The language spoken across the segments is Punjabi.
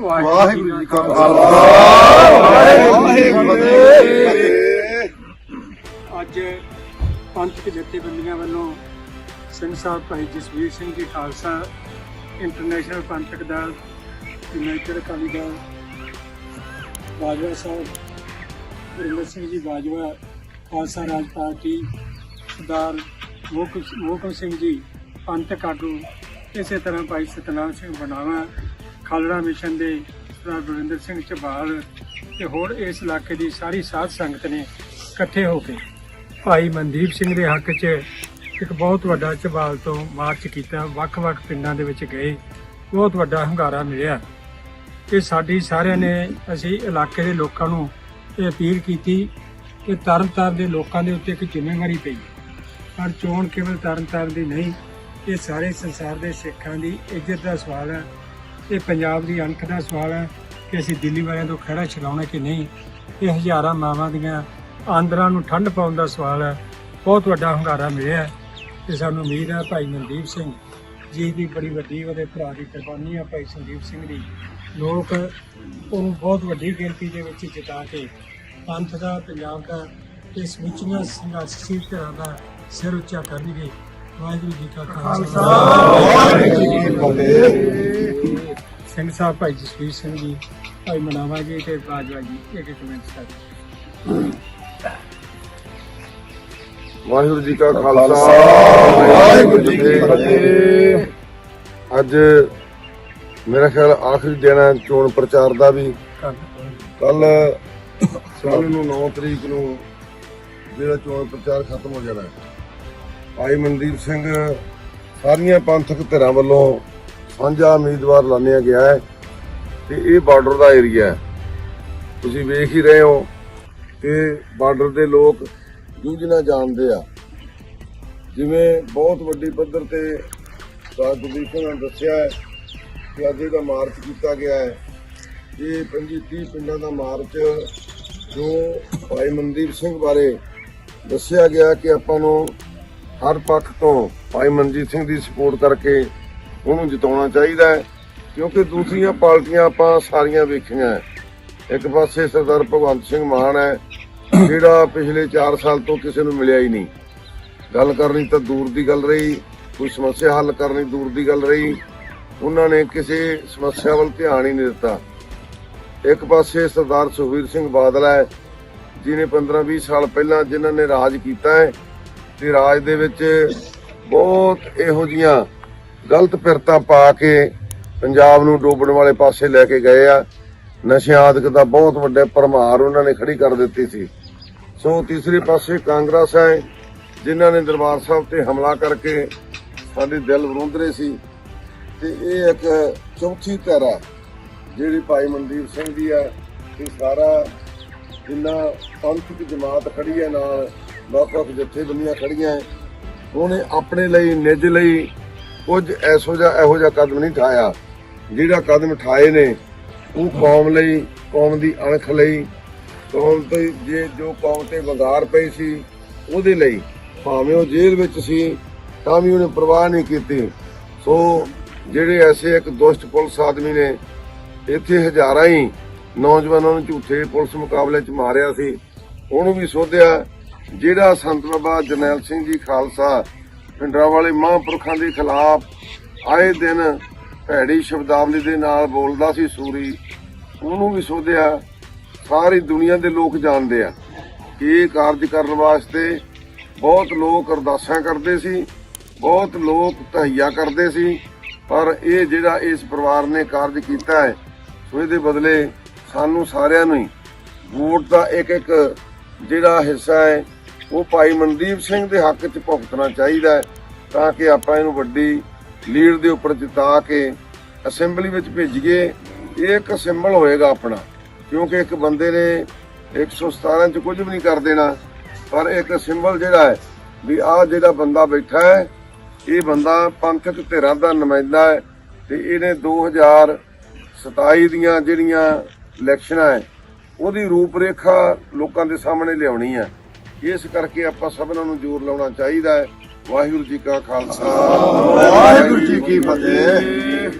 ਵਾਹਿਗੁਰੂ ਜੀ ਕਾ ਖਾਲਸਾ। ਵਾਹਿਗੁਰੂ ਜੀ ਕੀ ਫਤਿਹ ਅੱਜ ਪੰਥਕ ਜਥੇਬੰਦੀਆਂ ਵੱਲੋਂ ਸਿੰਘ ਸਾਹਿਬ ਭਾਈ Jasvir Singh ji Khalsa International Panthak Dal United Akali Dal, Bajwa Sahib Gurmat Singh ji Bajwa, Khalsa Raj party, Sardar Mohkam Singh ji ਪੰਥਕ ਆਗੂ, ਇਸੇ ਤਰ੍ਹਾਂ ਭਾਈ ਸਤਨਾਮ ਸਿੰਘ ਬਨਾਵਾ ਖਾਲੜਾ ਮਿਸ਼ਨ ਦੇ ਸਰਦਾਰ ਗੁਰਿੰਦਰ ਸਿੰਘ ਝਬਾਲ ਤੇ ਹੋਰ ਇਸ ਇਲਾਕੇ ਦੀ ਸਾਰੀ ਸਾਧ ਸੰਗਤ ਨੇ ਇਕੱਠੇ ਹੋ ਕੇ ਭਾਈ ਮਨਦੀਪ ਸਿੰਘ ਦੇ ਹੱਕ 'ਚ ਇੱਕ ਬਹੁਤ ਵੱਡਾ ਝਬਾਲ ਤੋਂ ਮਾਰਚ ਕੀਤਾ। ਵੱਖ-ਵੱਖ ਪਿੰਡਾਂ ਦੇ ਵਿੱਚ ਗਏ। ਬਹੁਤ ਵੱਡਾ ਹੰਗਾਰਾ ਮਿਲਿਆ। ਇਹ ਸਾਡੀ ਸਾਰਿਆਂ ਨੇ ਅਸੀਂ ਇਲਾਕੇ ਦੇ ਲੋਕਾਂ ਨੂੰ ਇਹ ਅਪੀਲ ਕੀਤੀ ਕਿ ਤਰਨਤਾਰਨ ਦੇ ਲੋਕਾਂ ਦੇ ਉੱਤੇ ਇੱਕ ਜ਼ਿੰਮੇਵਾਰੀ ਪਈ। ਪਰ ਚੋਣ ਕੇਵਲ ਤਰਨਤਾਰਨ ਦੀ ਨਹੀਂ, ਇਹ ਸਾਰੇ ਸੰਸਾਰ ਦੇ ਸਿੱਖਾਂ ਦੀ ਇੱਜ਼ਤ ਦਾ ਸਵਾਲ ਹੈ। ਇਹ ਪੰਜਾਬ ਦੀ ਅਣਖ ਦਾ ਸਵਾਲ ਹੈ ਕਿ ਅਸੀਂ ਦਿੱਲੀ ਵਾਲਿਆਂ ਤੋਂ ਖੜਾ ਛਡਾਉਣਾ ਕਿ ਨਹੀਂ? ਇਹ ਹਜ਼ਾਰਾਂ ਮਾਵਾਂ ਦੀਆਂ ਆਂਦਰਾਂ ਨੂੰ ਠੰਡ ਪਾਉਣ ਦਾ ਸਵਾਲ ਹੈ। ਬਹੁਤ ਵੱਡਾ ਹੰਗਾਰਾ ਮਿਲਿਆ ਹੈ ਤੇ ਸਾਨੂੰ ਉਮੀਦ ਹੈ ਭਾਈ ਮਨਦੀਪ ਸਿੰਘ ਜੀ ਦੀ ਬੜੀ ਵੱਡੀ ਉਹਦੇ ਭਰਾ ਦੀ ਕੁਰਬਾਨੀ ਆ ਭਾਈ ਸੰਦੀਪ ਸਿੰਘ ਦੀ। ਲੋਕ ਉਹਨੂੰ ਬਹੁਤ ਵੱਡੀ ਗਿਣਤੀ ਦੇ ਵਿੱਚ ਜਿਤਾ ਕੇ ਪੰਥ ਦਾ, ਪੰਜਾਬ ਦਾ ਤੇ ਸਮੁੱਚੀਆਂ ਸੰਘਰਸ਼ੀ ਧਿਰਾਂ ਦਾ ਸਿਰ ਉੱਚਾ ਕਰਨਗੇ। ਵਾਹਿਗੁਰੂ ਜੀ ਕਾ ਖਾਲਸਾ। ਵਾਹਿਗੁਰੂ ਜੀ ਕੀ ਫਤਿਹ। ਸਿੰਘ ਸਾਹਿਬ, ਭਾਈ ਜਸਵੀਰ ਸਿੰਘ ਜੀ, ਭਾਈ ਮਨਾਵਾ ਜੀ ਤੇ ਬਾਜਵਾ ਜੀ, ਇੱਕ ਇੱਕ ਮਿੰਟ ਸਾਹਿਬ ਵਾਹਿਗੁਰੂ ਜੀ ਕਾ ਖਾਲਸਾ, ਵਾਹਿਗੁਰੂ ਜੀ ਕੀ ਫਤਿਹ। ਅੱਜ ਮੇਰਾ ਖਿਆਲ ਆਖਰੀ ਦਿਨ ਹੈ ਚੋਣ ਪ੍ਰਚਾਰ ਦਾ ਵੀ। ਕੱਲ ਕੱਲ ਨੂੰ 9 ਤਰੀਕ ਨੂੰ ਜਿਹੜਾ ਚੋਣ ਪ੍ਰਚਾਰ ਖਤਮ ਹੋ ਜਾਣਾ ਹੈ। ਭਾਈ ਮਨਦੀਪ ਸਿੰਘ, ਸਾਰੀਆਂ ਪੰਥਕ ਧਿਰਾਂ ਵੱਲੋਂ ਸਾਂਝਾ ਉਮੀਦਵਾਰ ਲਾਣਿਆ ਗਿਆ ਹੈ ਤੇ ਇਹ ਬਾਰਡਰ ਦਾ ਏਰੀਆ ਹੈ। ਤੁਸੀਂ ਵੇਖ ਹੀ ਰਹੇ ਹੋ ਕਿ ਬਾਰਡਰ ਦੇ ਲੋਕ ਜੂਝਣਾ ਜਾਣਦੇ ਆ। ਜਿਵੇਂ ਬਹੁਤ ਵੱਡੀ ਪੱਧਰ ਤੇ ਰਾਜਦੀਪ ਸਿੰਘ ਨੇ ਦੱਸਿਆ ਹੈ ਕਿ ਅੱਜ ਇਹਦਾ ਮਾਰਚ ਕੀਤਾ ਗਿਆ ਹੈ। ਇਹ 25 30 ਪਿੰਡਾਂ ਦਾ ਮਾਰਚ ਜੋ ਭਾਈ ਮਨਦੀਪ ਸਿੰਘ ਬਾਰੇ ਦੱਸਿਆ ਗਿਆ ਕਿ ਆਪਾਂ ਨੂੰ ਹਰ ਪੱਖ ਤੋਂ ਭਾਈ ਮਨਜੀਤ ਸਿੰਘ ਦੀ ਸਪੋਰਟ ਕਰਕੇ ਉਹਨੂੰ ਜਿਤਾਉਣਾ ਚਾਹੀਦਾ ਹੈ, ਕਿਉਂਕਿ ਦੂਸਰੀਆਂ ਪਾਰਟੀਆਂ ਆਪਾਂ ਸਾਰੀਆਂ ਵੇਖੀਆਂ ਇੱਕ ਪਾਸੇ ਸਰਦਾਰ ਭਗਵੰਤ ਸਿੰਘ ਮਾਨ ਹੈ, ਜਿਹੜਾ ਪਿਛਲੇ 4 ਸਾਲ ਤੋਂ ਕਿਸੇ ਨੂੰ ਮਿਲਿਆ ਹੀ ਨਹੀਂ। ਗੱਲ ਕਰਨੀ ਤਾਂ ਦੂਰ ਦੀ ਗੱਲ ਰਹੀ, ਕੋਈ ਸਮੱਸਿਆ ਹੱਲ ਕਰਨੀ ਦੂਰ ਦੀ ਗੱਲ ਰਹੀ, ਉਹਨਾਂ ਨੇ ਕਿਸੇ ਸਮੱਸਿਆ ਵੱਲ ਧਿਆਨ ਹੀ ਨਹੀਂ ਦਿੱਤਾ। ਇੱਕ ਪਾਸੇ ਸਰਦਾਰ ਸੁਖਬੀਰ ਸਿੰਘ ਬਾਦਲ ਹੈ ਜਿਨੇ 15-20 ਸਾਲ ਪਹਿਲਾਂ ਜਿਨ੍ਹਾਂ ਨੇ ਰਾਜ ਕੀਤਾ ਹੈ, ਤੇ ਰਾਜ ਦੇ ਵਿੱਚ ਬਹੁਤ ਇਹੋ ਜੀਆਂ ਗਲਤ ਪਿਰਤਾ ਪਾ ਕੇ ਪੰਜਾਬ ਨੂੰ ਡੋਬਣ ਵਾਲੇ ਪਾਸੇ ਲੈ ਕੇ ਗਏ ਆ। ਨਸ਼ਿਆਂ ਆਦਿਕ ਦਾ ਬਹੁਤ ਵੱਡੇ ਭਰਮਾਰ ਉਹਨਾਂ ਨੇ ਖੜੀ ਕਰ ਦਿੱਤੀ ਸੀ। ਸੋ ਤੀਸਰੇ ਪਾਸੇ ਕਾਂਗਰਸ ਹੈ, ਜਿਨ੍ਹਾਂ ਨੇ ਦਰਬਾਰ ਸਾਹਿਬ ਤੇ ਹਮਲਾ ਕਰਕੇ ਸਾਡੇ ਦਿਲ ਵਰੁੰਦਰੇ ਸੀ। ਤੇ ਇਹ ਇੱਕ ਚੌਥੀ ਧਾਰਾ ਜਿਹੜੀ ਭਾਈ ਮਨਦੀਪ ਸਿੰਘ ਦੀ ਹੈ ਤੇ ਸਾਰਾ ਜਿੰਨਾ ਪੰਥਕ ਜਮਾਤ ਖੜੀ ਹੈ ਨਾਲ ਵੱਖ ਵੱਖ ਜਥੇਬੰਦੀਆਂ ਖੜੀਆਂ। ਉਹਨੇ ਆਪਣੇ ਲਈ, ਨਿੱਜ ਲਈ ਕੁਝ ਐਸੋ ਜਿਹਾ ਇਹੋ ਜਿਹਾ ਕਦਮ ਨਹੀਂ ਠਾਇਆ ਜਿਹੜਾ ਕਦਮ ਠਾਏ ਨੇ, ਉਹ ਕੌਮ ਲਈ, ਕੌਮ ਦੀ ਅਣਖ ਲਈ, ਕੌਮ ਤੇ ਜੇ ਜੋ ਕੌਮ ਤੇ ਵੰਗਾਰ ਪਈ ਸੀ, ਉਹਦੇ ਲਈ ਭਾਵੇਂ ਉਹ ਜੇਲ੍ਹ ਵਿੱਚ ਸੀ, ਤਾਂ ਵੀ ਉਹਨੇ ਪਰਵਾਹ ਨਹੀਂ ਕੀਤੀ। ਸੋ ਜਿਹੜੇ ਐਸੇ ਇੱਕ ਦੁਸ਼ਟ ਪੁਲਿਸ ਆਦਮੀ ਨੇ, ਇੱਥੇ ਹਜ਼ਾਰਾਂ ਹੀ ਨੌਜਵਾਨਾਂ ਨੂੰ ਝੂਠੇ ਪੁਲਿਸ ਮੁਕਾਬਲੇ 'ਚ ਮਾਰਿਆ ਸੀ, ਉਹਨੂੰ ਵੀ ਸੋਧਿਆ, ਜਿਹੜਾ ਸੰਤ ਬਾਬਾ ਜਰਨੈਲ ਸਿੰਘ ਜੀ ਖਾਲਸਾ ਪਿੰਡਰਾਂ ਵਾਲੇ ਮਹਾਂਪੁਰਖਾਂ ਦੇ ਖਿਲਾਫ ਆਏ ਦਿਨ ਭੈੜੀ ਸ਼ਬਦਾਵਲੀ ਦੇ ਨਾਲ ਬੋਲਦਾ ਸੀ ਸੂਰੀ। ਉਹਨੂੰ ਵੀ ਸੋਧਿਆ, ਸਾਰੀ ਦੁਨੀਆ ਦੇ ਲੋਕ ਜਾਣਦੇ ਆ ਕਿ ਇਹ ਕਾਰਜ ਕਰਨ ਵਾਸਤੇ ਬਹੁਤ ਲੋਕ ਅਰਦਾਸਾਂ ਕਰਦੇ ਸੀ, ਬਹੁਤ ਲੋਕ ਤਹਈਆ ਕਰਦੇ ਸੀ, ਪਰ ਇਹ ਜਿਹੜਾ ਇਸ ਪਰਿਵਾਰ ਨੇ ਕਾਰਜ ਕੀਤਾ ਹੈ, ਸੋ ਇਹਦੇ ਬਦਲੇ ਸਾਨੂੰ ਸਾਰਿਆਂ ਨੂੰ ਹੀ ਵੋਟ ਦਾ ਇੱਕ ਇੱਕ ਜਿਹੜਾ ਹਿੱਸਾ ਹੈ ਉਹ ਭਾਈ ਮਨਦੀਪ ਸਿੰਘ ਦੇ ਹੱਕ 'ਚ ਭੁਗਤਣਾ ਚਾਹੀਦਾ ਹੈ ਤਾਂ ਕਿ ਆਪਾਂ ਇਹਨੂੰ ਵੱਡੀ ਲੀਡ ਦੇ ਉੱਪਰ ਜਿਤਾ ਕੇ ਅਸੈਂਬਲੀ ਵਿੱਚ ਭੇਜੀਏ ਇਹ ਇੱਕ ਸਿੰਬਲ ਹੋਏਗਾ ਆਪਣਾ, ਕਿਉਂਕਿ ਇੱਕ ਬੰਦੇ ਨੇ 117 ਚ ਕੁਝ ਵੀ ਨਹੀਂ ਕਰ ਦੇਣਾ, ਪਰ ਇੱਕ ਸਿੰਬਲ ਜਿਹੜਾ ਹੈ ਵੀ ਆਹ ਜਿਹੜਾ ਬੰਦਾ ਬੈਠਾ ਹੈ, ਇਹ ਬੰਦਾ ਪੰਥਕ ਧਿਰਾਂ ਦਾ ਨੁਮਾਇੰਦਾ ਹੈ ਤੇ ਇਹਨੇ 2027 ਦੀਆਂ ਜਿਹੜੀਆਂ ਇਲੈਕਸ਼ਨਾਂ ਹੈ, ਉਹਦੀ ਰੂਪਰੇਖਾ ਲੋਕਾਂ ਦੇ ਸਾਹਮਣੇ ਲਿਆਉਣੀ ਹੈ। ਇਸ ਕਰਕੇ ਆਪਾਂ ਸਭਨਾਂ ਨੂੰ ਜ਼ੋਰ ਲਾਉਣਾ ਚਾਹੀਦਾ ਹੈ। ਵਾਹਿਗੁਰੂ ਜੀ ਕਾ ਖਾਲਸਾ। ਵਾਹਿਗੁਰੂ ਜੀ ਕੀ ਫਤਿਹ।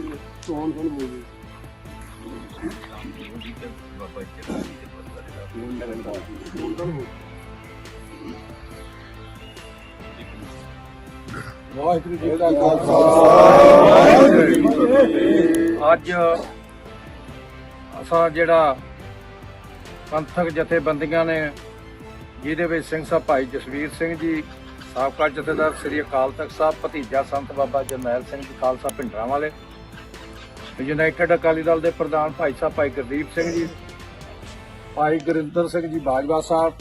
ਵਾਹਿਗੁਰੂ ਜੀ ਕਾ ਖਾਲਸਾ। ਅੱਜ ਅਸਾਂ ਜਿਹੜਾ ਪੰਥਕ ਜਥੇਬੰਦੀਆਂ ਨੇ ਜਿਹਦੇ ਵਿੱਚ ਸਿੰਘ ਸਾਹਿਬ ਭਾਈ ਜਸਵੀਰ ਸਿੰਘ ਜੀ, ਸਾਬਕਾ ਜਥੇਦਾਰ ਸ੍ਰੀ ਅਕਾਲ ਤਖਤ ਸਾਹਿਬ, ਭਤੀਜਾ ਸੰਤ ਬਾਬਾ ਜਰਨੈਲ ਸਿੰਘ ਜੀ, ਖਾਲਸਾ ਭਿੰਡਰਾਂ ਵਾਲੇ, ਯੂਨਾਈਟਿਡ ਅਕਾਲੀ ਦਲ ਦੇ ਪ੍ਰਧਾਨ ਭਾਈ ਸਾਹਿਬ ਭਾਈ ਗੁਰਦੀਪ ਸਿੰਘ ਜੀ, ਭਾਈ ਗੁਰਿੰਦਰ ਸਿੰਘ ਜੀ ਬਾਜਵਾ ਸਾਹਿਬ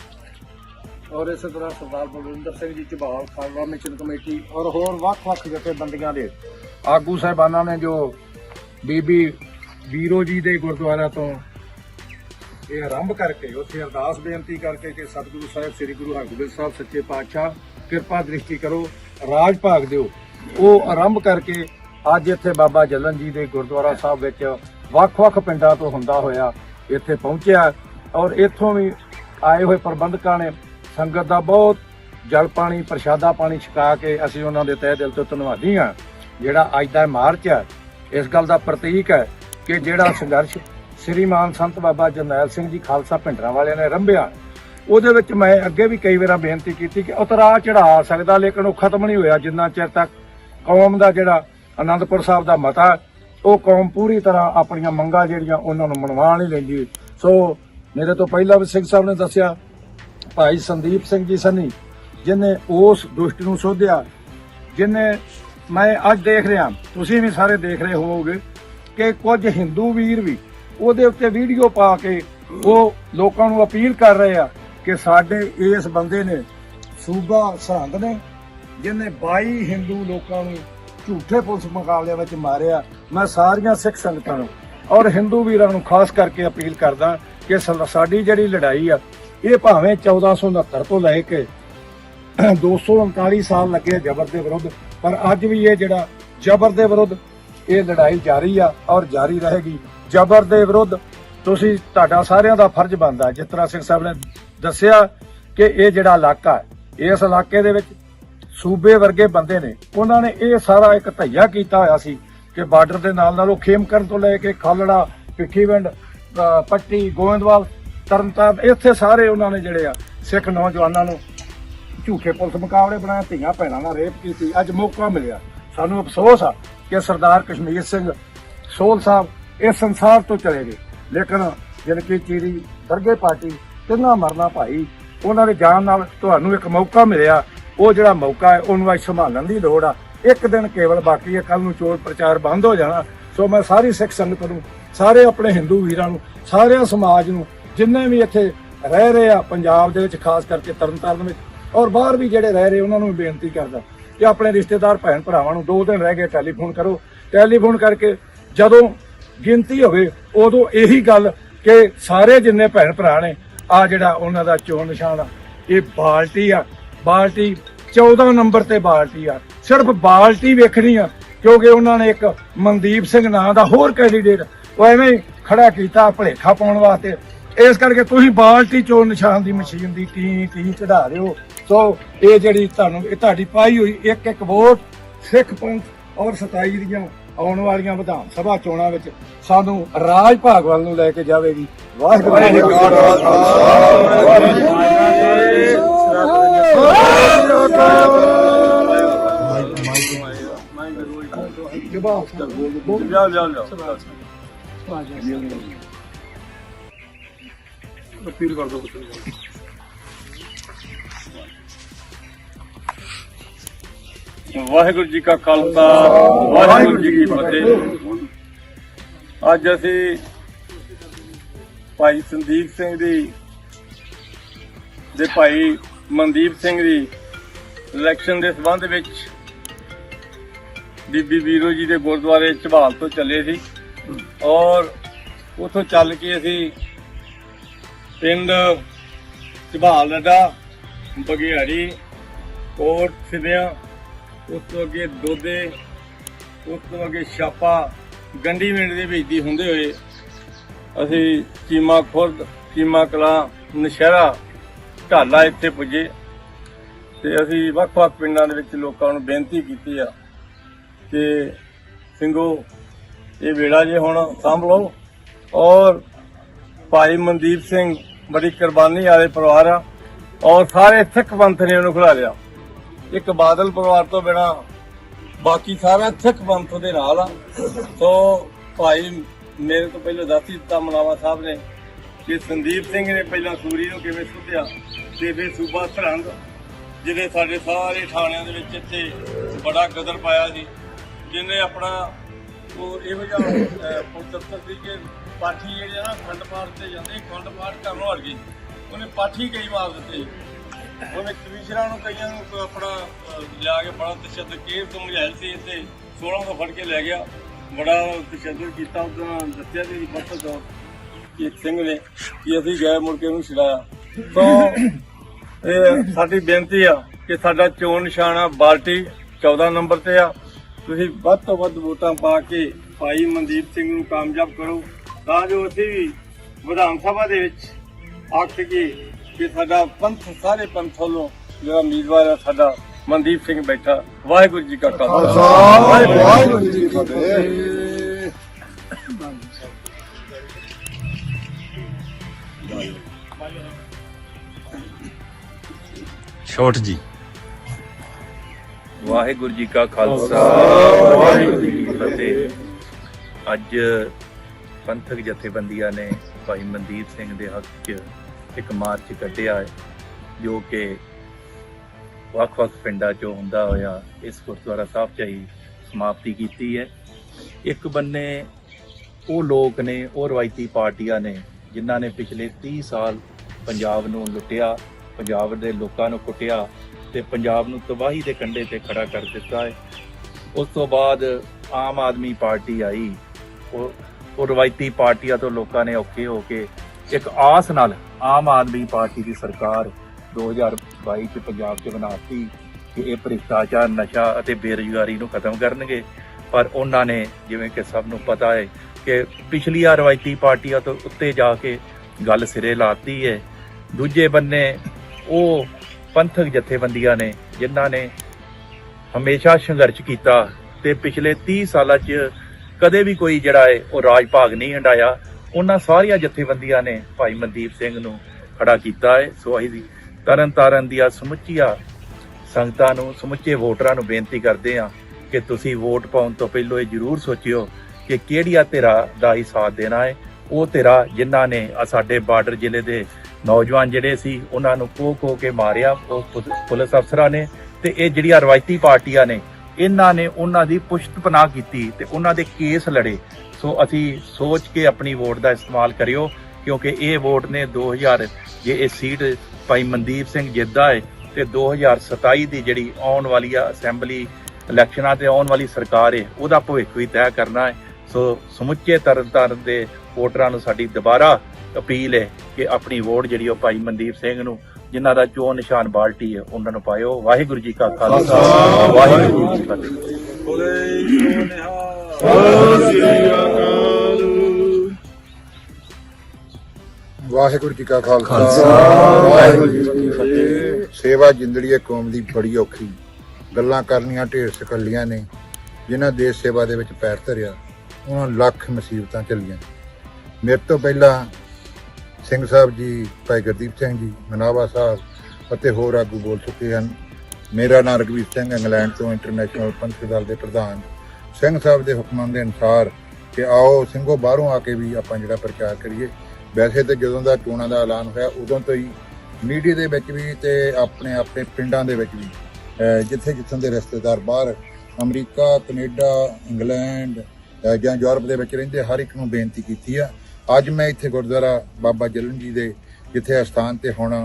ਔਰ ਇਸੇ ਤਰ੍ਹਾਂ ਸਰਦਾਰ ਬਲਵਿੰਦਰ ਸਿੰਘ ਜੀ ਝਬਾਲ ਖਾਲਸਾ ਮਿਸ਼ਨ ਕਮੇਟੀ ਔਰ ਹੋਰ ਵੱਖ-ਵੱਖ ਜਥੇਬੰਦੀਆਂ ਦੇ ਆਗੂ ਸਾਹਿਬਾਨਾਂ ਨੇ ਜੋ ਬੀਬੀ ਵੀਰੋ ਜੀ ਦੇ ਗੁਰਦੁਆਰਾ ਤੋਂ ਇਹ ਆਰੰਭ ਕਰਕੇ, ਉੱਥੇ ਅਰਦਾਸ ਬੇਨਤੀ ਕਰਕੇ ਕਿ ਸਤਿਗੁਰੂ ਸਾਹਿਬ, ਸ੍ਰੀ ਗੁਰੂ ਹਰਗੋਬਿੰਦ ਸਾਹਿਬ, ਸੱਚੇ ਪਾਤਸ਼ਾਹ, ਕਿਰਪਾ ਦ੍ਰਿਸ਼ਟੀ ਕਰੋ, ਰਾਜ ਭਾਗ ਦਿਓ। ਉਹ ਆਰੰਭ ਕਰਕੇ ਅੱਜ ਇੱਥੇ ਬਾਬਾ ਜਲਨ ਜੀ ਦੇ ਗੁਰਦੁਆਰਾ ਸਾਹਿਬ ਵਿੱਚ ਵੱਖ-ਵੱਖ ਪਿੰਡਾਂ ਤੋਂ ਹੁੰਦਾ ਹੋਇਆ ਇੱਥੇ ਪਹੁੰਚਿਆ ਔਰ ਇੱਥੋਂ ਵੀ ਆਏ ਹੋਏ ਪ੍ਰਬੰਧਕਾਂ ਨੇ ਸੰਗਤ ਦਾ ਬਹੁਤ ਜਲ ਪਾਣੀ, ਪ੍ਰਸ਼ਾਦਾ ਪਾਣੀ ਛਕਾ ਕੇ ਅਸੀਂ ਉਹਨਾਂ ਦੇ ਤਹਿ ਦਿਲ ਤੋਂ ਧੰਨਵਾਦੀ ਹਾਂ। ਜਿਹੜਾ ਅੱਜ ਦਾ ਮਾਰਚ ਹੈ, ਇਸ ਗੱਲ ਦਾ ਪ੍ਰਤੀਕ ਹੈ ਕਿ ਜਿਹੜਾ ਸੰਘਰਸ਼ ਸ੍ਰੀਮਾਨ ਸੰਤ ਬਾਬਾ ਜਰਨੈਲ ਸਿੰਘ ਜੀ ਖਾਲਸਾ ਭਿੰਡਰਾਂ ਵਾਲਿਆਂ ਨੇ ਰੰਭਿਆ। ਉਹਦੇ ਵਿੱਚ ਮੈਂ ਅੱਗੇ ਵੀ ਕਈ ਵਾਰਾਂ ਬੇਨਤੀ ਕੀਤੀ ਕਿ ਉਤਰਾ ਚੜਾ ਸਕਦਾ, ਲੇਕਿਨ ਉਹ ਖਤਮ ਨਹੀਂ ਹੋਇਆ ਜਿੰਨਾ ਚਿਰ ਤੱਕ ਕੌਮ ਦਾ ਜਿਹੜਾ ਆਨੰਦਪੁਰ ਸਾਹਿਬ ਦਾ ਮਤਾ ਉਹ ਕੌਮ ਪੂਰੀ ਤਰ੍ਹਾਂ ਆਪਣੀਆਂ ਮੰਗਾਂ ਜਿਹੜੀਆਂ ਉਹਨਾਂ ਨੂੰ ਮਨਵਾ ਨਹੀਂ ਲੈਂਦੀ। ਸੋ ਮੇਰੇ ਤੋਂ ਪਹਿਲਾਂ ਵੀ ਸਿੰਘ ਸਾਹਿਬ ਨੇ ਦੱਸਿਆ, ਭਾਈ ਸੰਦੀਪ ਸਿੰਘ ਜੀ ਸੰਨੀ, ਜਿਨੇ ਉਸ ਦੁਸ਼ਟ ਨੂੰ ਸੋਧਿਆ, ਜਿਨੇ ਮੈਂ ਅੱਜ ਦੇਖ ਰਿਹਾ, ਤੁਸੀਂ ਵੀ ਸਾਰੇ ਦੇਖ ਰਹੇ ਹੋਵੋਗੇ ਕਿ ਕੁਝ ਹਿੰਦੂ ਵੀਰ ਵੀ ਉਹਦੇ ਉੱਤੇ ਵੀਡੀਓ ਪਾ ਕੇ ਉਹ ਲੋਕਾਂ ਨੂੰ ਅਪੀਲ ਕਰ ਰਹੇ ਆ ਕਿ ਸਾਡੇ ਇਸ ਬੰਦੇ ਨੇ ਸੂਬਾ ਸਰਹੰਦ ਨੇ, ਜਿਹਨੇ 22 ਹਿੰਦੂ ਲੋਕਾਂ ਨੂੰ ਝੂਠੇ ਪੁਲਿਸ ਮੁਕਾਬਲਿਆਂ ਵਿੱਚ ਮਾਰਿਆ, ਮੈਂ ਸਾਰੀਆਂ ਸਿੱਖ ਸੰਗਤਾਂ ਨੂੰ ਔਰ ਹਿੰਦੂ ਵੀਰਾਂ ਨੂੰ ਖਾਸ ਕਰਕੇ ਅਪੀਲ ਕਰਦਾ ਕਿ ਸਾ- ਸਾਡੀ ਜਿਹੜੀ ਲੜਾਈ ਆ, ਇਹ ਭਾਵੇਂ 1469 ਤੋਂ ਲੈ ਕੇ 239 ਸਾਲ ਲੱਗੇ ਜ਼ਬਰ ਦੇ ਵਿਰੁੱਧ, ਪਰ ਅੱਜ ਵੀ ਇਹ ਜਿਹੜਾ ਜ਼ਬਰ ਦੇ ਵਿਰੁੱਧ ਇਹ ਲੜਾਈ ਜਾਰੀ ਆ ਔਰ ਜਾਰੀ ਰਹੇਗੀ। ਜ਼ਬਰ ਦੇ ਵਿਰੁੱਧ ਤੁਸੀਂ ਤੁਹਾਡਾ ਸਾਰਿਆਂ ਦਾ ਫਰਜ਼ ਬਣਦਾ ਜਿਸ ਤਰ੍ਹਾਂ ਸਿੰਘ ਸਾਹਿਬ ਨੇ ਦੱਸਿਆ ਕਿ ਇਹ ਜਿਹੜਾ ਇਲਾਕਾ ਇਸ ਇਲਾਕੇ ਦੇ ਵਿੱਚ ਸੂਬੇ ਵਰਗੇ ਬੰਦੇ ਨੇ ਉਹਨਾਂ ਨੇ ਇਹ ਸਾਰਾ ਇੱਕ ਧਈਆ ਕੀਤਾ ਹੋਇਆ ਸੀ ਕਿ ਬਾਰਡਰ ਦੇ ਨਾਲ ਨਾਲ ਉਹ ਖੇਮਕਰਨ ਤੋਂ ਲੈ ਕੇ ਖਾਲੜਾ ਭਿੱਖੀਵਿੰਡ ਅ, ਪੱਟੀ ਗੋਇੰਦਵਾਲ ਤਰਨਤਾਰਨ ਇੱਥੇ ਸਾਰੇ ਉਹਨਾਂ ਨੇ ਜਿਹੜੇ ਆ ਸਿੱਖ ਨੌਜਵਾਨਾਂ ਨੂੰ ਝੂਠੇ ਪੁਲਿਸ ਮੁਕਾਬਲੇ ਬਣਾਏ ਧੀਆਂ ਭੈਣਾਂ ਨਾਲ ਰੇਪ ਕੀਤੀ। ਅੱਜ ਮੌਕਾ ਮਿਲਿਆ। ਸਾਨੂੰ ਅਫਸੋਸ ਆ ਕਿ ਸਰਦਾਰ ਕਸ਼ਮੀਰ ਸਿੰਘ ਸੋਲ ਸਾਹਿਬ ਇਸ ਸੰਸਾਰ ਤੋਂ ਚਲੇ ਗਏ। ਲੇਕਿਨ ਜਿਨਕੀ ਚੀਰੀ ਦਰਗੇ ਪਾਰਟੀ, ਤਿੰਨਾ ਮਰਨਾ ਭਾਈ, ਉਹਨਾਂ ਦੇ ਜਾਣ ਨਾਲ ਤੁਹਾਨੂੰ ਇੱਕ ਮੌਕਾ ਮਿਲਿਆ। ਉਹ ਜਿਹੜਾ ਮੌਕਾ ਹੈ, ਉਹਨੂੰ ਅੱਜ ਸੰਭਾਲਣ ਦੀ ਲੋੜ ਆ। ਇੱਕ ਦਿਨ ਕੇਵਲ ਬਾਕੀ ਹੈ ਕੱਲ ਨੂੰ ਚੋਰ ਪ੍ਰਚਾਰ ਬੰਦ ਹੋ ਜਾਣਾ। ਸੋ ਮੈਂ ਸਾਰੀ ਸਿੱਖ ਸੰਗਤ ਨੂੰ, ਸਾਰੇ ਆਪਣੇ ਹਿੰਦੂ ਵੀਰਾਂ ਨੂੰ, ਸਾਰਿਆਂ ਸਮਾਜ ਨੂੰ, ਜਿੰਨੇ ਵੀ ਇੱਥੇ ਰਹਿ ਰਹੇ ਆ ਪੰਜਾਬ ਦੇ ਵਿੱਚ, ਖਾਸ ਕਰਕੇ ਤਰਨਤਾਰਨ ਵਿੱਚ, ਔਰ ਬਾਹਰ ਵੀ ਜਿਹੜੇ ਰਹਿ ਰਹੇ, ਉਹਨਾਂ ਨੂੰ ਵੀ ਬੇਨਤੀ ਕਰਦਾ। ਕਿ ਆਪਣੇ ਰਿਸ਼ਤੇਦਾਰ ਭੈਣ ਭਰਾਵਾਂ ਨੂੰ ਦੋ ਦਿਨ ਰਹਿ ਗਏ ਟੈਲੀਫੋਨ ਕਰੋ। ਟੈਲੀਫੋਨ ਕਰਕੇ ਜਦੋਂ ਗਿਣਤੀ ਹੋਵੇ, ਉਦੋਂ ਇਹੀ ਗੱਲ ਕਿ ਸਾਰੇ ਜਿੰਨੇ ਭੈਣ ਭਰਾ ਨੇ, ਆ ਜਿਹੜਾ ਉਹਨਾਂ ਦਾ ਚੋਣ ਨਿਸ਼ਾਨ ਆ, ਇਹ ਬਾਲਟੀ ਆ। ਬਾਲਟੀ 14 ਨੰਬਰ ਤੇ ਬਾਲਟੀ ਆ। ਸਿਰਫ ਬਾਲਟੀ ਵੇਖਣੀ ਆ, ਕਿਉਂਕਿ ਉਹਨਾਂ ਨੇ ਇੱਕ ਮਨਦੀਪ ਸਿੰਘ ਨਾਂ ਦਾ ਹੋਰ ਕੈਂਡੀਡੇਟ ਉਹ ਐਵੇਂ ਹੀ ਖੜਾ ਕੀਤਾ ਭਲੇਖਾ ਪਾਉਣ ਵਾਸਤੇ। ਇਸ ਕਰਕੇ ਤੁਸੀਂ ਬਾਲਟੀ ਚੋਣ ਨਿਸ਼ਾਨ ਦੀ ਮਸ਼ੀਨ ਦੀ ਟੀ ਟੀ ਚੜਾ ਦਿਓ। ਸੋ ਇਹ ਜਿਹੜੀ ਤੁਹਾਨੂੰ, ਇਹ ਤੁਹਾਡੀ ਪਾਈ ਹੋਈ ਇੱਕ ਇੱਕ ਵੋਟ ਸਿੱਖ ਪੰਥ ਔਰ 27 ਦੀਆਂ ਆਉਣ ਵਾਲੀਆਂ ਵਿਧਾਨ ਸਭਾ ਚੋਣਾਂ ਵਿੱਚ ਸਾਨੂੰ ਰਾਜ ਭਾਗ ਵੱਲ ਨੂੰ ਲੈ ਕੇ ਜਾਵੇਗੀ। ਵਾਹਿਗੁਰੂ ਜੀ ਕਾ ਕਰ ਦੋ ਵਾਹਿਗੁਰੂ ਜੀ ਕਾ ਖਾਲਸਾ, ਵਾਹਿਗੁਰੂ ਜੀ ਕੀ ਫਤਿਹ। ਅੱਜ ਅਸੀਂ ਭਾਈ ਸੰਦੀਪ ਸਿੰਘ ਦੀ ਦੇ ਭਾਈ ਮਨਦੀਪ ਸਿੰਘ ਦੀ ਇਲੈਕਸ਼ਨ ਦੇ ਸੰਬੰਧ ਵਿੱਚ ਬੀਬੀ ਵੀਰੋ ਜੀ ਦੇ ਗੁਰਦੁਆਰੇ ਝਬਾਲ ਤੋਂ ਚੱਲੇ ਸੀ। ਔਰ ਉਥੋਂ ਚੱਲ ਕੇ ਅਸੀਂ ਪਿੰਡ ਝਬਾਲ ਲੱਡਾ ਬਗਿਆੜੀ ਕੋਟ ਸਿਵਿਆਂ ਉਸ ਤੋਂ ਅੱਗੇ ਦੋਦੇ, ਉਸ ਤੋਂ ਅੱਗੇ ਛਾਪਾ ਗੰਡੀ ਮਿੰਟ ਦੇ ਵਿੱਚ ਦੀ ਹੁੰਦੇ ਹੋਏ ਅਸੀਂ ਚੀਮਾ ਖੁਰਦ, ਚੀਮਾ ਕਲਾਂ, ਨਸ਼ਹਿਰਾ, ਢਾਲਾ ਇੱਥੇ ਪੁੱਜੇ ਤੇ ਅਸੀਂ ਵੱਖ-ਵੱਖ ਪਿੰਡਾਂ ਦੇ ਵਿੱਚ ਲੋਕਾਂ ਨੂੰ ਬੇਨਤੀ ਕੀਤੀ ਆ ਕਿ ਸਿੰਘੋ, ਇਹ ਵੇੜਾ ਜੇ ਹੁਣ ਸਾਂਭ ਲਓ ਔਰ ਭਾਈ ਮਨਦੀਪ ਸਿੰਘ ਬੜੀ ਕੁਰਬਾਨੀ ਵਾਲੇ ਪਰਿਵਾਰ ਆ ਔਰ ਸਾਰੇ ਸਿੱਖ ਪੰਥ ਨੇ ਉਹਨੂੰ ਖਿਲਾ ਲਿਆ ਇੱਕ ਬਾਦਲ ਪਰਿਵਾਰ ਤੋਂ ਬਿਨਾ ਬਾਕੀ ਸਾਰਾ ਸਿੱਖ ਪੰਥ ਦੇ ਨਾਲ ਆ। ਸੋ ਭਾਈ ਮੇਰੇ ਤੋਂ ਪਹਿਲਾਂ ਦੱਸ ਹੀ ਦਿੱਤਾ ਮਲਾਵਾ ਸਾਹਿਬ ਨੇ ਕਿ ਸੰਦੀਪ ਸਿੰਘ ਨੇ ਪਹਿਲਾਂ ਸੂਰੀ ਨੂੰ ਕਿਵੇਂ ਸੁੱਧਿਆ ਤੇ ਫਿਰ ਸੂਬਾ ਸਰਹੰਦ ਜਿਹਨੇ ਸਾਡੇ ਸਾਰੇ ਥਾਣਿਆਂ ਦੇ ਵਿੱਚ ਇੱਥੇ ਬੜਾ ਕਦਰ ਪਾਇਆ ਸੀ ਜਿਹਨੇ ਆਪਣਾ ਉਹ ਇਹੋ ਜਿਹਾ ਅਹ, ਪੁੱਤਰ ਸੀ ਕਿ ਪਾਠੀ ਜਿਹੜੇ ਆ ਨਾ ਖੰਡ ਪਾਠ ਤੇ ਜਾਂਦੇ ਖੰਡ ਪਾਠ ਕਰਨ ਹਟ ਉਹਨੇ ਪਾਠੀ ਕਈ ਮਾਰ ਦਿੱਤੇ। ਉਹਨੇ ਕਮਿਸ਼ਨਰਾਂ ਨੂੰ ਕਈਆਂ ਨੂੰ ਆਪਣਾ ਲਿਆ ਕੇ ਬੜਾ ਤਸ਼ੱਦਦ ਕੇ ਤੋਂ ਮਜਾਇਲ ਸੀ, ਇੱਥੇ 16 ਤੋਂ ਫੜ ਕੇ ਲੈ ਗਿਆ। ਬੜਾ ਤਸ਼ੱਦਦ ਕੀਤਾ, ਉਦੋਂ ਦੱਸਿਆ ਸੀ ਬਸ ਦੋ ਕਿ ਸਿੰਘ ਨੇ ਕਿ ਅਸੀਂ ਗਏ, ਮੁੜ ਕੇ ਉਹਨੂੰ ਛਡਾਇਆ। ਤੋਂ ਇਹ ਸਾਡੀ ਬੇਨਤੀ ਆ ਕਿ ਸਾਡਾ ਚੋਣ ਨਿਸ਼ਾਨ ਆ ਬਾਲਟੀ 14 ਨੰਬਰ ਤੇ ਆ। ਤੁਸੀਂ ਵੱਧ ਤੋਂ ਵੱਧ ਵੋਟਾਂ ਪਾ ਕੇ ਭਾਈ ਮਨਦੀਪ ਸਿੰਘ ਨੂੰ ਕਾਮਯਾਬ ਕਰੋ। ਤਾਂ ਜੋ ਅਸੀਂ ਵੀ ਵਿਧਾਨ ਸਭਾ ਦੇ ਵਿੱਚ ਆਖ ਕੇ ਕਿ ਸਾਡਾ ਪੰਥ ਸਾਰੇ ਪੰਥ ਵੱਲੋਂ ਜਿਹੜਾ ਉਮੀਦਵਾਰ ਆ ਸਾਡਾ ਮਨਦੀਪ ਸਿੰਘ ਬੈਠਾ। ਵਾਹਿਗੁਰੂ ਜੀ ਕਾ ਖਾਲਸਾ। ਵਾਹਿਗੁਰੂ ਜੀ ਕੀ ਫਤਿਹ। ਛੋਟ ਜੀ। ਵਾਹਿਗੁਰੂ ਜੀ ਕਾ ਖਾਲਸਾ। ਵਾਹਿਗੁਰੂ ਜੀ ਕੀ ਫਤਿਹ। ਅੱਜ ਪੰਥਕ ਜਥੇਬੰਦੀਆਂ ਨੇ ਭਾਈ ਮਨਦੀਪ ਸਿੰਘ ਦੇ ਹੱਕ 'ਚ ਇੱਕ ਮਾਰਚ ਕੱਢਿਆ ਹੈ, ਜੋ ਕਿ ਵੱਖ-ਵੱਖ ਪਿੰਡਾਂ 'ਚੋਂ ਹੁੰਦਾ ਹੋਇਆ ਇਸ ਗੁਰਦੁਆਰਾ ਸਾਹਿਬ 'ਚ ਹੀ ਸਮਾਪਤੀ ਕੀਤੀ ਹੈ। ਇੱਕ ਬੰਨੇ ਉਹ ਲੋਕ ਨੇ, ਉਹ ਰਵਾਇਤੀ ਪਾਰਟੀਆਂ ਨੇ, ਜਿਨ੍ਹਾਂ ਨੇ ਪਿਛਲੇ 30 ਸਾਲ ਪੰਜਾਬ ਨੂੰ ਲੁੱਟਿਆ, ਪੰਜਾਬ ਦੇ ਲੋਕਾਂ ਨੂੰ ਕੁੱਟਿਆ ਤੇ ਪੰਜਾਬ ਨੂੰ ਤਬਾਹੀ ਦੇ ਕੰਢੇ ਤੇ ਖੜਾ ਕਰ ਦਿੱਤਾ ਹੈ। ਉਸ ਤੋਂ ਬਾਅਦ ਆਮ ਆਦਮੀ ਪਾਰਟੀ ਆਈ। ਉਹ ਉਹ ਰਵਾਇਤੀ ਪਾਰਟੀਆਂ ਤੋਂ ਲੋਕਾਂ ਨੇ ਔਖੇ ਹੋ ਕੇ ਇੱਕ ਆਸ ਨਾਲ ਆਮ ਆਦਮੀ ਪਾਰਟੀ ਦੀ ਸਰਕਾਰ 2022 ਚ ਪੰਜਾਬ 'ਚ ਬਣਾਤੀ ਕਿ ਇਹ ਭ੍ਰਿਸ਼ਟਾਚਾਰ, ਨਸ਼ਾ ਅਤੇ ਬੇਰੁਜ਼ਗਾਰੀ ਨੂੰ ਖਤਮ ਕਰਨਗੇ। ਪਰ ਉਹਨਾਂ ਨੇ ਜਿਵੇਂ ਕਿ ਸਭ ਨੂੰ ਪਤਾ ਹੈ ਕਿ ਪਿਛਲੀਆਂ ਰਵਾਇਤੀ ਪਾਰਟੀਆਂ ਤੋਂ ਉੱਤੇ ਜਾ ਕੇ ਗੱਲ ਸਿਰੇ ਲਾਤੀ ਹੈ। ਦੂਜੇ ਬੰਨੇ ਉਹ ਪੰਥਕ ਜਥੇਬੰਦੀਆਂ ਨੇ, ਜਿਨ੍ਹਾਂ ਨੇ ਹਮੇਸ਼ਾ ਸੰਘਰਸ਼ ਕੀਤਾ ਤੇ ਪਿਛਲੇ 30 ਸਾਲਾਂ 'ਚ ਕਦੇ ਵੀ ਕੋਈ ਜਿਹੜਾ ਹੈ ਉਹ ਰਾਜ ਭਾਗ ਨਹੀਂ ਹੰਡਾਇਆ। ਉਹਨਾਂ ਸਾਰੀਆਂ ਜਥੇਬੰਦੀਆਂ ਨੇ ਭਾਈ ਮਨਦੀਪ ਸਿੰਘ ਨੂੰ ਖੜਾ ਕੀਤਾ ਹੈ। ਸੋ ਅਸੀਂ ਤਰਨ ਤਾਰਨ ਦੀਆਂ ਸਮੁੱਚੀਆਂ ਸੰਗਤਾਂ ਨੂੰ, ਸਮੁੱਚੇ ਵੋਟਰਾਂ ਨੂੰ ਬੇਨਤੀ ਕਰਦੇ ਹਾਂ ਕਿ ਤੁਸੀਂ ਵੋਟ ਪਾਉਣ ਤੋਂ ਪਹਿਲਾਂ ਇਹ ਜ਼ਰੂਰ ਸੋਚਿਓ ਕਿ ਕਿਹੜੀਆਂ ਧਿਰਾਂ ਦਾ ਹੀ ਸਾਥ ਦੇਣਾ ਹੈ। ਉਹ ਧਿਰਾਂ ਜਿਨ੍ਹਾਂ ਨੇ ਸਾਡੇ ਬਾਰਡਰ ਜ਼ਿਲ੍ਹੇ ਦੇ ਨੌਜਵਾਨ ਜਿਹੜੇ ਸੀ, ਉਹਨਾਂ ਨੂੰ ਕੋ ਕੋਹ ਕੇ ਮਾਰਿਆ। ਉਹ ਪੁ- ਪੁਲਿਸ ਅਫਸਰਾਂ ਨੇ ਤੇ ਇਹ ਜਿਹੜੀਆਂ ਰਵਾਇਤੀ ਪਾਰਟੀਆਂ ਨੇ, ਇਹਨਾਂ ਨੇ ਉਹਨਾਂ ਦੀ ਪੁਸ਼ਤ ਪਨਾਹ ਕੀਤੀ ਤੇ ਉਹਨਾਂ ਦੇ ਕੇਸ ਲੜੇ। ਸੋ ਅਸੀਂ ਸੋਚ ਕੇ ਆਪਣੀ ਵੋਟ ਦਾ ਇਸਤੇਮਾਲ ਕਰਿਓ, ਕਿਉਂਕਿ ਇਹ ਵੋਟ ਨੇ 2000 ਜੇ ਇਹ ਸੀਟ ਭਾਈ ਮਨਦੀਪ ਸਿੰਘ ਜਿੱਤਦਾ ਹੈ ਤੇ 2027 ਦੀ ਜਿਹੜੀ ਆਉਣ ਵਾਲੀ ਆ ਅਸੈਂਬਲੀ ਇਲੈਕਸ਼ਨਾਂ ਤੇ ਆਉਣ ਵਾਲੀ ਸਰਕਾਰ ਹੈ ਉਹਦਾ ਭਵਿੱਖ ਵੀ ਤੈਅ ਕਰਨਾ ਹੈ ਸੋ ਸਮੁੱਚੇ ਤਰਨਤਾਰਨ ਦੇ ਵੋਟਰਾਂ ਨੂੰ ਸਾਡੀ ਦੁਬਾਰਾ ਅਪੀਲ ਹੈ ਕਿ ਆਪਣੀ ਵੋਟ ਜਿਹੜੀ ਉਹ ਭਾਈ ਮਨਦੀਪ ਸਿੰਘ ਨੂੰ, ਜਿਨ੍ਹਾਂ ਦਾ ਚੋਣ ਨਿਸ਼ਾਨ ਬਾਲਟੀ ਹੈ ਉਹਨਾਂ ਨੂੰ ਪਾਇਓ। ਵਾਹਿਗੁਰੂ ਜੀ ਕਾ ਖਾਲਸਾ ਵਾਹਿਗੁਰੂ ਜੀ ਕੀ ਫਤਿਹ। ਵਾਹਿਗੁਰੂ। ਜੀ ਕਾ ਖਾਲਸਾ। ਵਾਹਿਗੁਰੂ ਜੀ ਕੀ ਫਤਿਹ। ਸੇਵਾ ਜਿੰਦੜੀ ਕੌਮ ਦੀ ਬੜੀ ਔਖੀ। ਗੱਲਾਂ ਕਰਨੀਆਂ ਢੇਰ ਸਕੱਲੀਆਂ ਨੇ ਜਿਨ੍ਹਾਂ ਦੇਸ਼ ਸੇਵਾ ਦੇ ਵਿੱਚ ਪੈਰ ਧਰਿਆ ਉਹਨਾਂ ਲੱਖ ਮੁਸੀਬਤਾਂ ਚੱਲੀਆਂ ਮੇਰੇ ਤੋਂ ਪਹਿਲਾਂ ਸਿੰਘ ਸਾਹਿਬ ਜੀ ਭਾਈ ਗੁਰਦੀਪ ਸਿੰਘ ਜੀ ਮਨਾਵਾ ਸਾਹਿਬ ਅਤੇ ਹੋਰ ਆਗੂ ਬੋਲ ਚੁੱਕੇ ਹਨ। ਮੇਰਾ ਨਾਮ ਰਗਵੀਰ ਸਿੰਘ ਇੰਗਲੈਂਡ ਤੋਂ ਇੰਟਰਨੈਸ਼ਨਲ ਪੰਥ ਦਲ ਦੇ ਪ੍ਰਧਾਨ। ਸਿੰਘ ਸਾਹਿਬ ਦੇ ਹੁਕਮਾਂ ਦੇ ਅਨੁਸਾਰ ਕਿ ਆਓ ਸਿੰਘੋ ਬਾਹਰੋਂ ਆ ਕੇ ਵੀ ਆਪਾਂ ਜਿਹੜਾ ਪ੍ਰਚਾਰ ਕਰੀਏ। ਵੈਸੇ ਤੇ ਜਦੋਂ ਦਾ ਚੋਣਾਂ ਦਾ ਐਲਾਨ ਹੋਇਆ, ਉਦੋਂ ਤੋਂ ਹੀ ਮੀਡੀਆ ਦੇ ਵਿੱਚ ਵੀ ਤੇ ਆਪਣੇ ਆਪਣੇ ਪਿੰਡਾਂ ਦੇ ਵਿੱਚ ਵੀ ਜਿੱਥੇ ਜਿੱਥੋਂ ਦੇ ਰਿਸ਼ਤੇਦਾਰ ਬਾਹਰ, ਅਮਰੀਕਾ, ਕੈਨੇਡਾ, ਇੰਗਲੈਂਡ ਜਾਂ ਯੂਰਪ ਦੇ ਵਿੱਚ ਰਹਿੰਦੇ, ਹਰ ਇੱਕ ਨੂੰ ਬੇਨਤੀ ਕੀਤੀ ਆ। ਅੱਜ ਮੈਂ ਇੱਥੇ ਗੁਰਦੁਆਰਾ ਬਾਬਾ ਜਲਨ ਜੀ ਦੇ, ਜਿੱਥੇ ਅਸਥਾਨ ਤੇ ਹੁਣ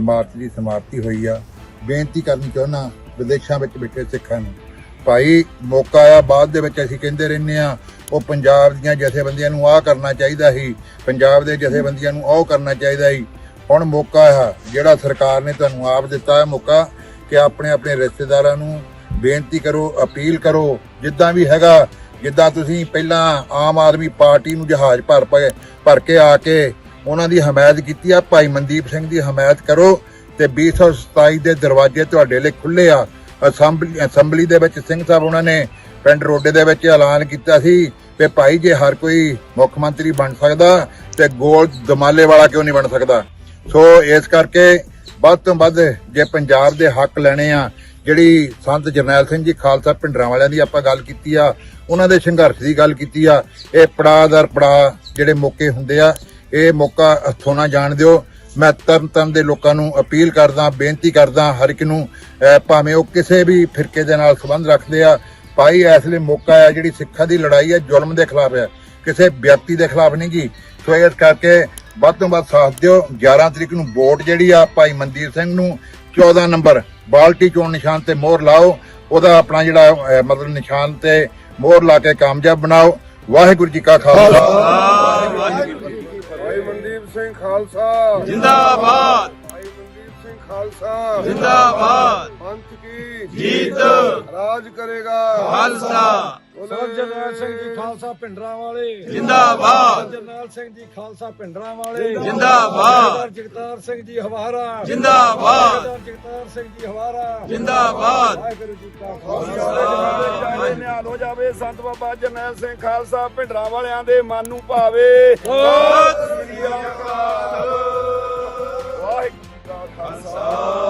ਮਾਰਚ ਦੀ ਸਮਾਪਤੀ ਹੋਈ ਆ। ਬੇਨਤੀ ਕਰਨੀ ਚਾਹੁੰਦਾ, ਵਿਦੇਸ਼ਾਂ ਵਿੱਚ ਬੈਠੇ ਸਿੱਖਾਂ ਨੂੰ। ਭਾਈ ਮੌਕਾ ਆ ਬਾਅਦ ਦੇ ਵਿੱਚ ਅਸੀਂ ਕਹਿੰਦੇ ਰਹਿੰਦੇ ਆ ਉਹ ਪੰਜਾਬ ਦੀਆਂ ਜਥੇਬੰਦੀਆਂ ਨੂੰ ਆਹ ਕਰਨਾ ਚਾਹੀਦਾ ਸੀ, ਪੰਜਾਬ ਦੇ ਜਥੇਬੰਦੀਆਂ ਨੂੰ ਉਹ ਕਰਨਾ ਚਾਹੀਦਾ ਸੀ। ਹੁਣ ਮੌਕਾ ਆ, ਜਿਹੜਾ ਸਰਕਾਰ ਨੇ ਤੁਹਾਨੂੰ ਆਪ ਦਿੱਤਾ ਹੈ ਮੌਕਾ, ਕਿ ਆਪਣੇ ਆਪਣੇ ਰਿਸ਼ਤੇਦਾਰਾਂ ਨੂੰ ਬੇਨਤੀ ਕਰੋ, ਅਪੀਲ ਕਰੋ, ਜਿੱਦਾਂ ਵੀ ਹੈਗਾ, ਜਿੱਦਾਂ ਤੁਸੀਂ ਪਹਿਲਾਂ ਆਮ ਆਦਮੀ ਪਾਰਟੀ ਨੂੰ ਜਹਾਜ਼ ਭਰ ਪਏ, ਭਰ ਕੇ ਆ ਕੇ ਉਹਨਾਂ ਦੀ ਹਮਾਇਤ ਕੀਤੀ ਆ, ਭਾਈ ਮਨਦੀਪ ਸਿੰਘ ਦੀ ਹਮਾਇਤ ਕਰੋ, ਤੇ 227 ਦੇ ਦਰਵਾਜ਼ੇ ਤੁਹਾਡੇ ਲਈ ਖੁੱਲੇ ਆ। ਅਸੈਂਬਲੀ ਅਸੈਂਬਲੀ ਦੇ ਵਿੱਚ ਸਿੰਘ ਸਾਹਿਬ ਉਹਨਾਂ ਨੇ ਪਿੰਡ ਰੋਡੇ ਦੇ ਵਿੱਚ ਐਲਾਨ ਕੀਤਾ ਸੀ ਕਿ ਭਾਈ ਜੇ ਹਰ ਕੋਈ ਮੁੱਖ ਮੰਤਰੀ ਬਣ ਸਕਦਾ ਤੇ ਗੋਲ ਦਮਾਲੇ ਵਾਲਾ ਕਿਉਂ ਨਹੀਂ ਬਣ ਸਕਦਾ? ਸੋ ਇਸ ਕਰਕੇ ਵੱਧ ਤੋਂ ਵੱਧ ਜੇ ਪੰਜਾਬ ਦੇ ਹੱਕ ਲੈਣੇ ਆ, ਜਿਹੜੀ ਸੰਤ ਜਰਨੈਲ ਸਿੰਘ ਜੀ ਖਾਲਸਾ ਪਿੰਡਰਾਂ ਵਾਲਿਆਂ ਦੀ ਆਪਾਂ ਗੱਲ ਕੀਤੀ ਆ, ਉਹਨਾਂ ਦੇ ਸੰਘਰਸ਼ ਦੀ ਗੱਲ ਕੀਤੀ ਆ, ਇਹ ਪੜਾਅ ਦਰ ਪੜਾਅ ਜਿਹੜੇ ਮੌਕੇ ਹੁੰਦੇ ਆ, ਇਹ ਮੌਕਾ ਹੱਥੋਂ ਨਾ ਜਾਣ ਦਿਓ। ਮੈਂ ਤਰਨ ਤਰਨ ਦੇ ਲੋਕਾਂ ਨੂੰ ਅਪੀਲ ਕਰਦਾ, ਬੇਨਤੀ ਕਰਦਾ, ਹਰ ਇੱਕ ਨੂੰ ਭਾਵੇਂ ਉਹ ਕਿਸੇ ਵੀ ਫਿਰਕੇ ਦੇ ਨਾਲ ਸੰਬੰਧ ਰੱਖਦੇ ਆ, ਭਾਈ ਇਸ ਲਈ ਮੌਕਾ ਹੈ ਜਿਹੜੀ ਸਿੱਖਾਂ ਦੀ ਲੜਾਈ ਹੈ ਜ਼ੁਲਮ ਦੇ ਖਿਲਾਫ ਹੈ ਕਿਸੇ ਵਿਅਕਤੀ ਦੇ ਖਿਲਾਫ ਨਹੀਂ ਜੀ। ਸੋ ਇਸ ਕਰਕੇ ਵੱਧ ਤੋਂ ਵੱਧ ਸਾਥ ਦਿਓ। 11 ਤਰੀਕ ਨੂੰ ਵੋਟ ਜਿਹੜੀ ਆ, ਭਾਈ ਮਨਦੀਪ ਸਿੰਘ ਨੂੰ 14 ਨੰਬਰ ਬਾਲਟੀ ਚੋਣ ਨਿਸ਼ਾਨ ਤੇ ਮੋਹਰ ਲਾਓ। ਉਹਦਾ ਆਪਣਾ ਜਿਹੜਾ ਮਤਲਬ ਨਿਸ਼ਾਨ ਤੇ ਮੋਹਰ ਲਾ ਕੇ ਕਾਮਯਾਬ ਬਣਾਓ। ਵਾਹਿਗੁਰੂ ਜੀ ਕਾ ਖਾਲਸਾ। ਸਿੰਘ ਖਾਲਸਾ। ਜਿੰਦਾਬਾਦ। ਭਾਈ ਮਨਦੀਪ ਸਿੰਘ ਖਾਲਸਾ। ਜਿੰਦਾਬਾਦ। ਪੰਥ ਕੀ ਜੀਤ। ਰਾਜ ਕਰੇਗਾ। ਖਾਲਸਾ। ਸਰ ਜਰਨੈਲ ਸਿੰਘ ਜੀ ਖਾਲਸਾ ਪਿੰਡਰਾਂ ਵਾਲੇ। ਜਿੰਦਾਬਾਦ। ਜਰਨੈਲ ਸਿੰਘ ਜੀ ਖਾਲਸਾ ਪਿੰਡਰਾਂ ਵਾਲੇ। ਜਿੰਦਾਬਾਦ। ਜਗਤਾਰ ਸਿੰਘ ਜੀ ਹਵਾਰਾ ਜਗਤਾਰ ਸਿੰਘ ਜੀ ਹਵਾਰਾ ਜਿੰਦਾਬਾਦ। ਵਾਹਿਗੁਰੂ ਜੀ ਕਾ ਜਾਵੇ। ਸੰਤ ਬਾਬਾ ਜਰਨੈਲ ਸਿੰਘ ਖਾਲਸਾ ਪਿੰਡਰਾਂ ਵਾਲਿਆਂ ਦੇ ਮਨ ਨੂੰ ਭਾਵੇ। ਵਾਹਿਗੁਰੂ ਜੀ ਕਾ ਖਾਲਸਾ।